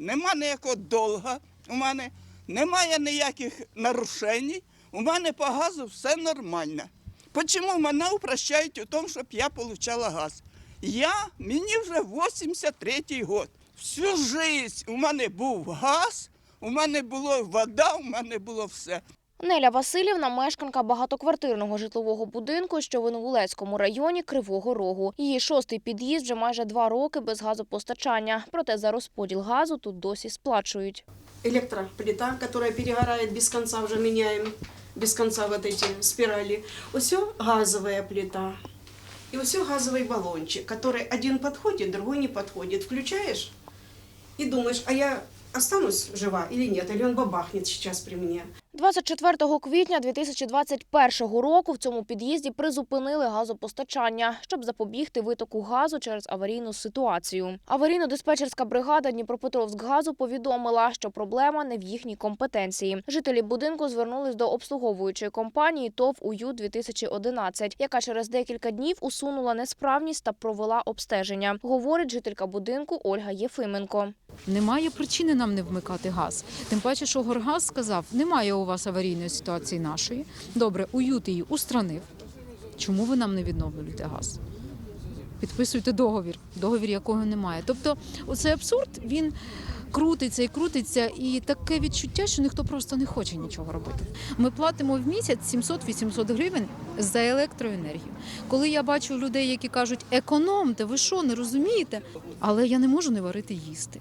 нема ніякого долга у мене, немає ніяких нарушень. У мене по газу все нормально. Чому мене упрощають у тому, щоб я отримала газ? Я, мені вже 83-й год. Всю життя у мене був газ, у мене була вода, у мене було все. Неля Васильівна мешканка багатоквартирного житлового будинку, що в Інгулецькому районі Кривого Рогу. Її шостий під'їзд вже майже два роки без газопостачання. Проте за розподіл газу тут досі сплачують. электроплита, которая перегорает без конца, уже меняем без конца вот эти спирали. Все газовая плита. И все газовый баллончик, который один подходит, другой не подходит. Включаешь и думаешь, а я останусь жива или нет, или он бабахнет сейчас при мне. 24 квітня 2021 року в цьому під'їзді призупинили газопостачання, щоб запобігти витоку газу через аварійну ситуацію. Аварійно-диспетчерська бригада Дніпропетровськгазу повідомила, що проблема не в їхній компетенції. Жителі будинку звернулись до обслуговуючої компанії ТОВ УЮ 2011, яка через декілька днів усунула несправність та провела обстеження. Говорить жителька будинку Ольга Єфименко. Немає причини нам не вмикати газ. Тим паче, що Горгаз сказав, немає у вас аварійної ситуації нашої. Добре, уют її устранив. Чому ви нам не відновлюєте газ? Підписуйте договір, договір якого немає. Тобто, оцей абсурд він крутиться і крутиться, і таке відчуття, що ніхто просто не хоче нічого робити. Ми платимо в місяць 700-800 гривень за електроенергію. Коли я бачу людей, які кажуть, економте, ви що, не розумієте? Але я не можу не варити їсти.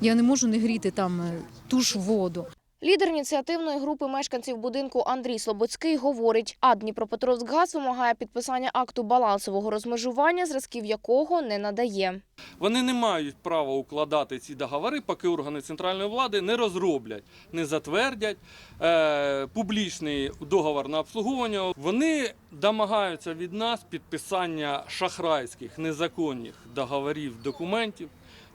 Я не можу не гріти там е, ту ж воду. Лідер ініціативної групи мешканців будинку Андрій Слободський говорить, а Дніпропетровськгаз вимагає підписання акту балансового розмежування, зразків якого не надає. Вони не мають права укладати ці договори, поки органи центральної влади не розроблять, не затвердять е, публічний договор на обслуговування. Вони домагаються від нас підписання шахрайських незаконних договорів, документів,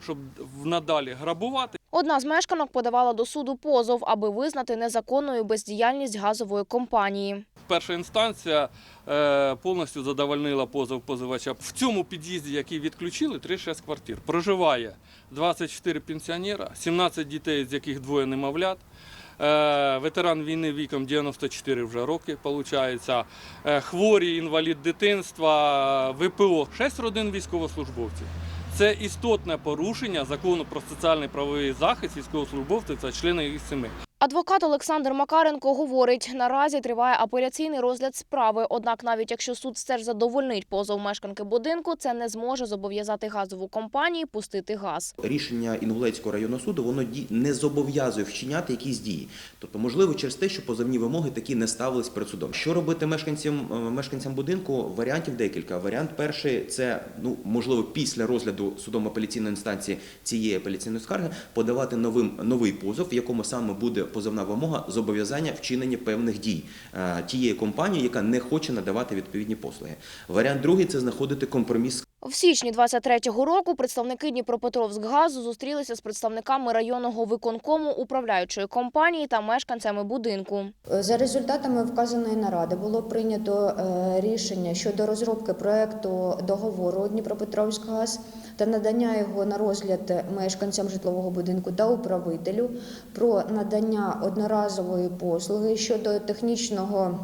щоб надалі грабувати. Одна з мешканок подавала до суду позов, аби визнати незаконною бездіяльність газової компанії. Перша інстанція е, повністю задовольнила позов позивача. В цьому під'їзді, який відключили, 36 квартир. Проживає 24 пенсіонера, 17 дітей, з яких двоє немовлят. Е, ветеран війни віком 94 вже роки, виходить. Е, хворі, інвалід дитинства, ВПО, 6 родин військовослужбовців. Це істотне порушення закону про соціальний правовий захист військовослужбовців та членів їх сімей. Адвокат Олександр Макаренко говорить, наразі триває апеляційний розгляд справи. Однак, навіть якщо суд все ж задовольнить позов мешканки будинку, це не зможе зобов'язати газову компанію пустити газ. рішення Інгулецького районного суду воно не зобов'язує вчиняти якісь дії. Тобто, можливо, через те, що позовні вимоги такі не ставились перед судом. Що робити мешканцям е, мешканцям будинку? Варіантів декілька. Варіант перший це ну можливо після розгляду судом апеляційної інстанції цієї апеляційної скарги подавати новим новий позов, в якому саме буде позовна вимога зобов'язання вчинення певних дій е, тієї компанії, яка не хоче надавати відповідні послуги. Варіант другий це знаходити компроміс В січні 23-го року представники Дніпропетровськгазу зустрілися з представниками районного виконкому управляючої компанії та мешканцями будинку. За результатами вказаної наради було прийнято е, рішення щодо розробки проекту договору Дніпропетровськгаз та надання його на розгляд мешканцям житлового будинку та управителю про надання одноразової послуги щодо технічного.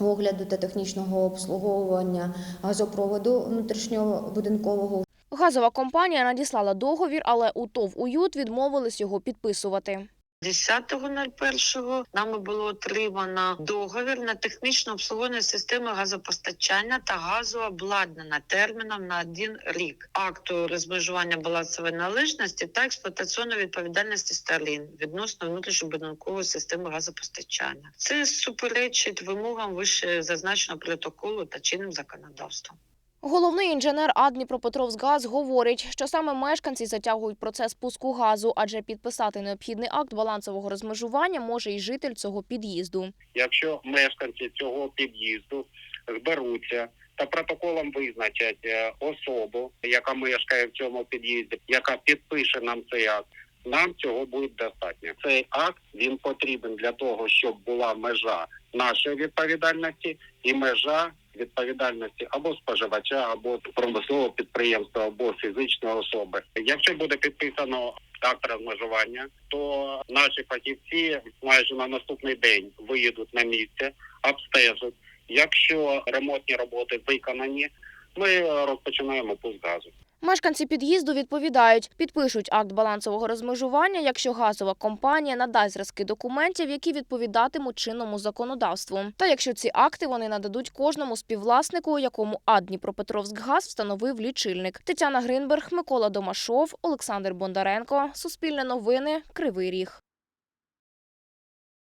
Огляду та технічного обслуговування газопроводу внутрішнього будинкового Газова компанія надіслала договір, але у ТОВ «Уют» відмовились його підписувати. 10.01 нами було отримано договір на технічне обслуговування системи газопостачання та газообладнання терміном на один рік, акту розмежування балансової належності та експлуатаційної відповідальності сторін відносно внутрішньобудинкової системи газопостачання. Це суперечить вимогам вище зазначеного протоколу та чинним законодавством. Головний інженер АД Дніпропетровськгаз говорить, що саме мешканці затягують процес пуску газу, адже підписати необхідний акт балансового розмежування може і житель цього під'їзду. якщо мешканці цього під'їзду зберуться та протоколом визначать е, особу, яка мешкає в цьому під'їзді, яка підпише нам цей акт. Нам цього буде достатньо. Цей акт він потрібен для того, щоб була межа нашої відповідальності і межа відповідальності або споживача, або промислового підприємства, або фізичної особи. Якщо буде підписано акт розмежування, то наші фахівці майже на наступний день виїдуть на місце, обстежать. Якщо ремонтні роботи виконані, ми розпочинаємо пуск газу. Мешканці під'їзду відповідають, підпишуть акт балансового розмежування, якщо газова компанія надасть зразки документів, які відповідатимуть чинному законодавству. Та якщо ці акти вони нададуть кожному співвласнику, якому АД Дніпропетровськгаз встановив лічильник. Тетяна Гринберг, Микола Домашов, Олександр Бондаренко. Суспільне новини. Кривий Ріг.